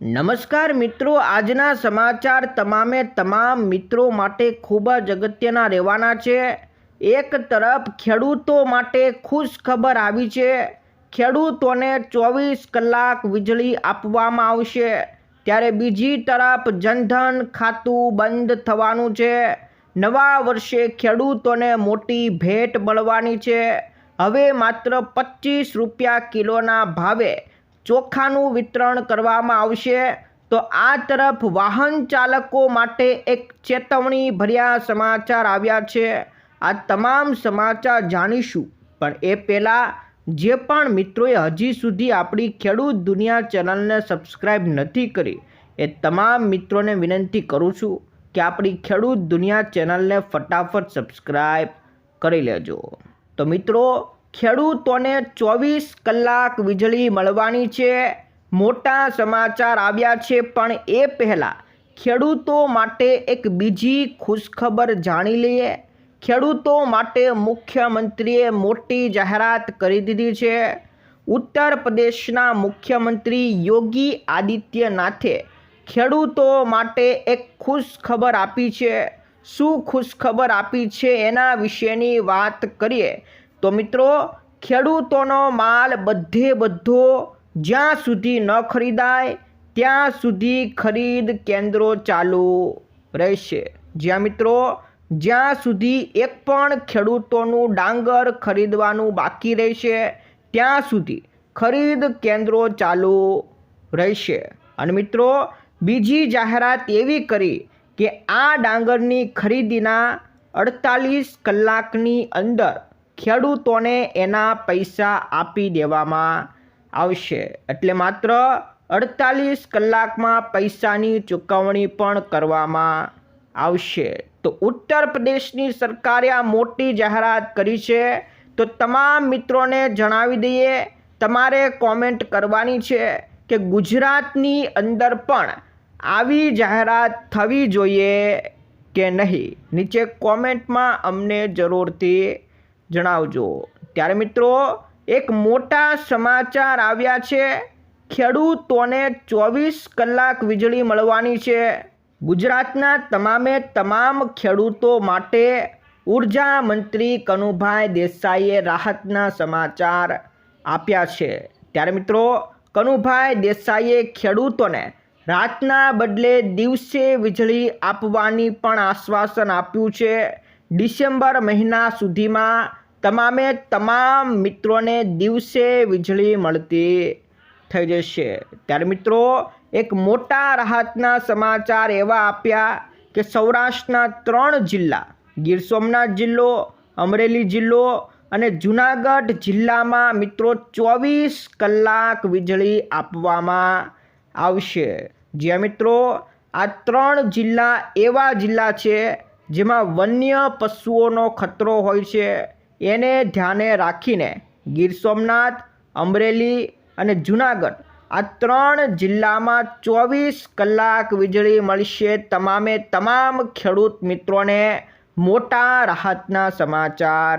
નમસ્કાર મિત્રો, આજના સમાચાર તમામે તમામ મિત્રો માટે ખૂબ જ અગત્યના રહેવાના છે. એક તરફ, ખેડૂતો માટે ખુશ ખબર આવી છે. ખેડૂતોને ચોવીસ કલાક વીજળી આપવામાં આવશે. ત્યારે બીજી તરફ, જનધન ખાતું બંધ થવાનું છે. નવા વર્ષે ખેડૂતોને મોટી ભેટ મળવાની છે. હવે માત્ર પચીસ રૂપિયા કિલોના ભાવે ચોખાનું વિતરણ કરવામાં આવશે, તો આ તરફ વાહન ચાલકો માટે એક ચેતવણી ભર્યા સમાચાર આવ્યા છે. આ તમામ સમાચાર જાણીશું, પણ એ પહેલાં જે પણ મિત્રોએ હજી સુધી આપણી ખેડૂત દુનિયા ચેનલને સબસ્ક્રાઈબ નથી કરી, એ તમામ મિત્રોને વિનંતી કરું છું કે આપણી ખેડૂત દુનિયા ચેનલને ફટાફટ સબસ્ક્રાઈબ કરી લેજો. તો મિત્રો ખેડૂતોને ચોવીસ કલાક વીજળી મળવાની છે. મોટા સમાચાર આવ્યા છે, પણ એ પહેલાં ખેડૂતો માટે એક બીજી ખુશખબર જાણી લઈએ. ખેડૂતો માટે મુખ્યમંત્રીએ મોટી જાહેરાત કરી દીધી છે. ઉત્તર પ્રદેશના મુખ્યમંત્રી યોગી આદિત્યનાથે ખેડૂતો માટે એક ખુશ ખબર આપી છે. શું ખુશખબર આપી છે એના વિશેની વાત કરીએ તો મિત્રો, ખેડૂતોનો માલ બધે બધો જ્યાં સુધી ન ખરીદાય, ત્યાં સુધી ખરીદ કેન્દ્રો ચાલુ રહેશે. જ્યાં મિત્રો, જ્યાં સુધી એક પણ ખેડૂતોનું ડાંગર ખરીદવાનું બાકી રહેશે, ત્યાં સુધી ખરીદ કેન્દ્રો ચાલુ રહેશે. અને મિત્રો, બીજી જાહેરાત એવી કરી કે આ ડાંગરની ખરીદીના અડતાલીસ કલાકની અંદર ખેડૂતોને એના પૈસા આપી દેવામાં આવશે. એટલે માત્ર અડતાલીસ કલાકમાં પૈસાની ચૂકવણી પણ કરવામાં આવશે. તો ઉત્તર પ્રદેશની સરકારે આ મોટી જાહેરાત કરી છે. તો તમામ મિત્રોને જણાવી દઈએ, તમારે કોમેન્ટ કરવાની છે કે ગુજરાતની અંદર પણ આવી જાહેરાત થવી જોઈએ કે નહીં? નીચે કોમેન્ટમાં અમને જરૂરથી જણાવજો. ત્યારે મિત્રો, એક મોટા સમાચાર આવ્યા છે. ખેડૂતોને ચોવીસ કલાક વીજળી મળવાની છે. ગુજરાતના તમામે તમામ ખેડૂતો માટે ઊર્જા મંત્રી કનુભાઈ દેસાઈએ રાહતના સમાચાર આપ્યા છે. ત્યારે મિત્રો, કનુભાઈ દેસાઈએ ખેડૂતોને રાતના બદલે દિવસે વીજળી આપવાની પણ આશ્વાસન આપ્યું છે. ડિસેમ્બર મહિના સુધીમાં તમામે તમામ મિત્રોને દિવસે વીજળી મળતી થઈ જશે. ત્યારે મિત્રો, એક મોટા રાહતના સમાચાર એવા આપ્યા કે સૌરાષ્ટ્રના ત્રણ જિલ્લા, ગીર સોમનાથ જિલ્લો, અમરેલી જિલ્લો અને જુનાગઢ જિલ્લામાં મિત્રો ચોવીસ કલાક વીજળી આપવામાં આવશે. જ્યાં મિત્રો, આ ત્રણ જિલ્લા એવા જિલ્લા છે જેમાં વન્ય પશુઓનો ખતરો હોય છે. એને ધ્યાને રાખીને ગીર સોમનાથ, અમરેલી અને જુનાગઢ આ ત્રણ જિલ્લામાં ચોવીસ કલાક વીજળી મળશે તમામે તમામ ખેડૂત મિત્રોને મોટા રાહતના સમાચાર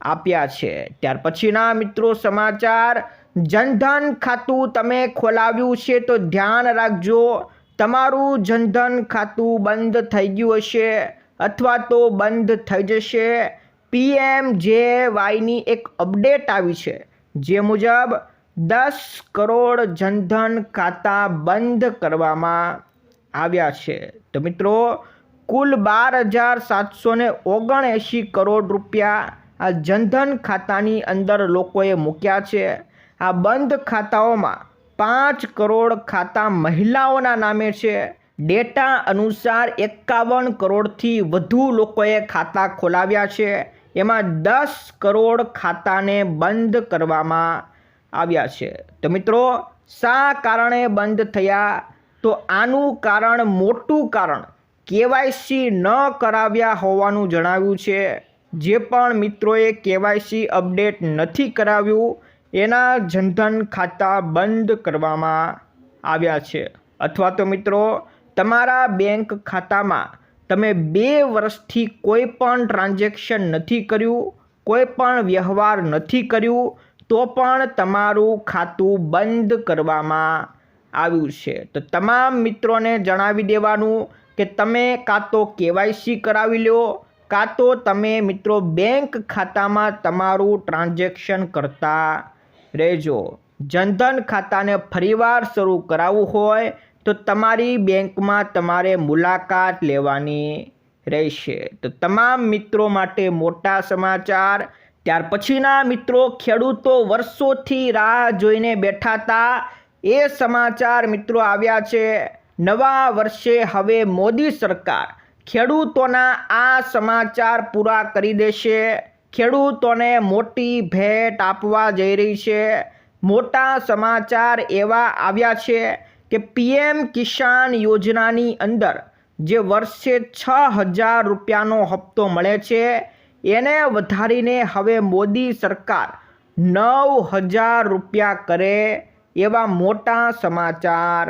આપ્યા છે. ત્યાર પછીના મિત્રો સમાચાર, જનધન ખાતું તમે ખોલાવ્યું છે તો ધ્યાન રાખજો. તમારું જનધન ખાતું બંધ થઈ ગયું હશે. અથવા તો બંધ થઈ જશે. પીએમ જે વાયની એક અપડેટ આવી છે. જે મુજબ દસ કરોડ જનધન ખાતા બંધ કરવામાં આવ્યા છે. તો મિત્રો, કુલ બાર હજાર સાતસો ને ઓગણએંશી કરોડ રૂપિયા આ જનધન ખાતાની અંદર લોકોએ મૂક્યા છે. આ બંધ ખાતાઓમાં પાંચ કરોડ ખાતા મહિલાઓના નામે છે. ડેટા અનુસાર એકાવન કરોડથી વધુ લોકોએ ખાતા ખોલાવ્યા છે. એમાં દસ કરોડ ખાતાને બંધ કરવામાં આવ્યા છે. તો મિત્રો, શા કારણે બંધ થયા? તો આનું કારણ મોટું કારણ કેવાયસી ન કરાવ્યા હોવાનું જણાવ્યું છે. જે પણ મિત્રોએ કેવાયસી અપડેટ નથી કરાવ્યું, એના જનધન ખાતા બંધ કરવામાં આવ્યા છે. અથવા તો મિત્રો તમારા બેંક ખાતામાં તમે બે વર્ષથી કોઈ પણ ટ્રાન્ઝેક્શન નથી કર્યું, કોઈ પણ વ્યવહાર નથી કર્યું, તો પણ તમારું ખાતું બંધ કરવામાં આવ્યું છે. તો તમામ મિત્રોને જણાવી દેવાનું કે તમે કાં તો કેવાયસી કરાવી લો, કાં તો તમે મિત્રો બેંક ખાતામાં તમારું ટ્રાન્ઝેક્શન કરતા રહેજો. જનધન ખાતાને ફરીવાર શરૂ કરાવવું હોય તો તમારી બેંકમાં તમારે મુલાકાત લેવાની રહેશે. તો તમામ મિત્રો માટે મોટા સમાચાર. ત્યાર પછીના મિત્રો, ખેડૂતો વર્ષોથી રાહ જોઈને બેઠા હતા. એ સમાચાર મિત્રો આવ્યા છે, નવા વર્ષે હવે મોદી સરકાર ખેડૂતોના આ સમાચાર પૂરા કરી દેશે. ખેડૂતોને મોટી ભેટ આપવા જઈ રહી છે. મોટા સમાચાર એવા આવ્યા છે કે પીએમ કિસાન યોજનાની અંદર જે વર્ષે છ હજાર રૂપિયાનો હપ્તો મળે છે, એને વધારીને હવે મોદી સરકાર નવ હજાર રૂપિયા કરે એવા મોટા સમાચાર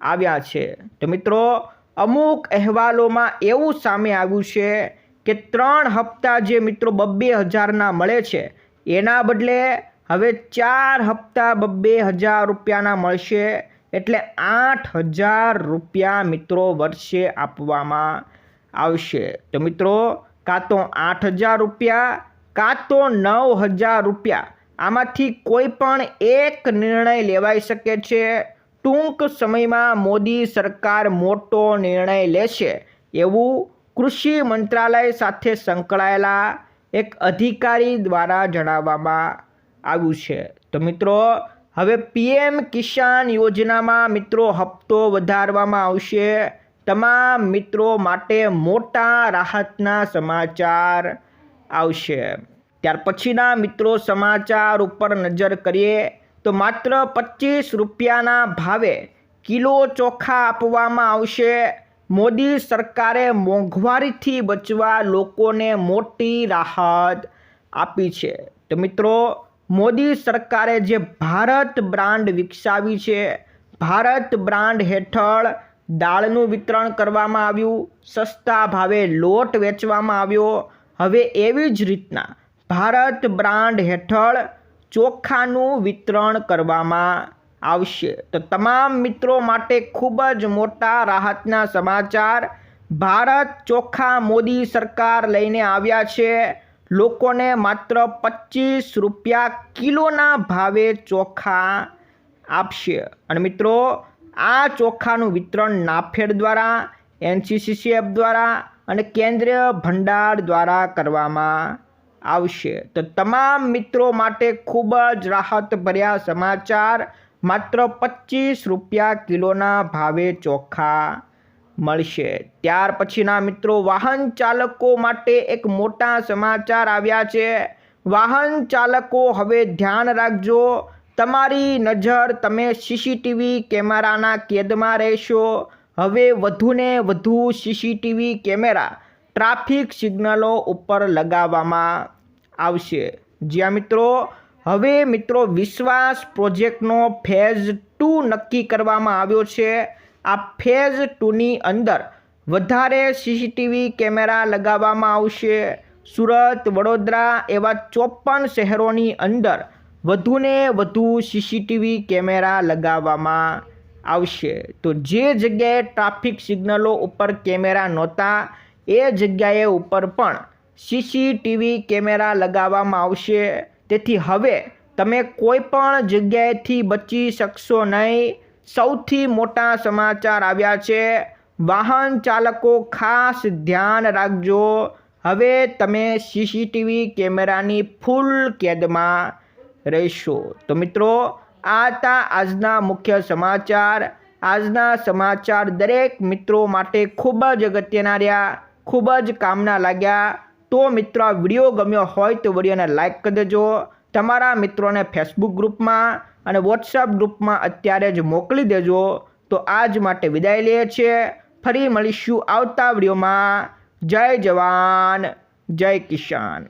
આવ્યા છે. તો મિત્રો, અમુક અહેવાલોમાં એવું સામે આવ્યું છે કે ત્રણ હપ્તા જે મિત્રો બબ્બે હજારના મળે છે, એના બદલે હવે ચાર હપ્તા બબ્બે હજાર રૂપિયાના મળશે. એટલે આઠ હજાર રૂપિયા મિત્રો વર્ષે આપવામાં આવશે. તો મિત્રો, કાં તો આઠ હજાર રૂપિયા, કાં તો નવ હજાર રૂપિયા, આમાંથી કોઈ પણ એક નિર્ણય લેવાઈ શકે છે? ટૂંક સમયમાં મોદી સરકાર મોટો નિર્ણય લેશે. એવું કૃષિ મંત્રાલય સાથે સંકળાયેલા એક અધિકારી દ્વારા જણાવવામાં આવ્યું છે. તો મિત્રો હવે પીએમ કિસાન યોજનામાં મિત્રો હપ્તો વધારવામાં આવશે. તમામ મિત્રો માટે મોટા રાહતના સમાચાર આવશે. ત્યાર પછીના મિત્રો સમાચાર ઉપર નજર કરીએ તો માત્ર પચીસ રૂપિયાના ભાવે કિલો ચોખા આપવામાં આવશે. મોદી સરકારે મોંઘવારીથી બચવા લોકોને મોટી રાહત આપી છે. તો મિત્રો મોદી સરકારે જે ભારત બ્રાન્ડ વિકસાવી છે, ભારત બ્રાન્ડ હેઠળ દાળનું વિતરણ કરવામાં આવ્યું, સસ્તા ભાવે લોટ વેચવામાં આવ્યો. હવે એવી જ રીતના ભારત બ્રાન્ડ હેઠળ ચોખાનું વિતરણ કરવામાં આવશે. તો તમામ મિત્રો માટે ખૂબ જ મોટા રાહતના સમાચાર. ભારત ચોખા મોદી સરકાર લઈને આવ્યા છે. લોકોને માત્ર પચીસ રૂપિયા કિલોના ભાવે ચોખા આપશે. અને મિત્રો, આ ચોખાનું વિતરણ નાફેડ દ્વારા એનસીસીસીએફ દ્વારા અને કેન્દ્રીય ભંડાર દ્વારા કરવામાં આવશે. તો તમામ મિત્રો માટે ખૂબ જ રાહતભર્યા સમાચાર. માત્ર પચીસ રૂપિયા કિલોના ભાવે ચોખા મળશે. ત્યાર પછીના મિત્રો, વાહન ચાલકો માટે એક મોટા સમાચાર આવ્યા છે. વાહન ચાલકો, હવે ધ્યાન રાખજો. તમારી નજર તમે સીસીટીવી કેમેરાના કેદમાં રહેશો. હવે વધુને વધુ સીસીટીવી કેમેરા, ટ્રાફિક સિગ્નલો ઉપર લગાવવામાં આવશે. જ્યાં મિત્રો, હવે મિત્રો, વિશ્વાસ પ્રોજેક્ટનો ફેઝ ટુ નક્કી કરવામાં આવ્યો છે. આ ફેઝ ટુની અંદર વધારે સીસીટીવી કેમેરા લગાવવામાં આવશે. સુરત, વડોદરા એવા ચોપન શહેરોની અંદર વધુને વધુ સીસીટીવી કેમેરા લગાવવામાં આવશે. તો જે જગ્યાએ ટ્રાફિક સિગ્નલો ઉપર કેમેરા નહોતા, એ જગ્યાએ ઉપર પણ સીસીટીવી કેમેરા લગાવવામાં આવશે. તેથી હવે તમે કોઈ પણ જગ્યાએથી બચી શકશો નહીં. સૌથી મોટા સમાચાર આવ્યા છે. વાહન ચાલકો ખાસ ધ્યાન રાખજો. હવે તમે સીસીટીવી કેમેરાની ફૂલ કેદમાં રહેશો. તો મિત્રો, આ હતા આજના મુખ્ય સમાચાર. આજના સમાચાર દરેક મિત્રો માટે ખૂબ જ અગત્યના રહ્યા. ખૂબ જ કામના લાગ્યા. તો મિત્રો, આ વીડિયો ગમ્યો હોય તો વિડીયોને લાઇક કરી દેજો. તમારા મિત્રોને ફેસબુક ગ્રુપમાં અને વોટ્સઅપ ગ્રુપમાં અત્યારે જ મોકલી દેજો. તો આજ માટે વિદાય લઈએ છીએ. ફરી મળીશું આવતા વિડીયોમાં. જય જવાન. જય કિસાન.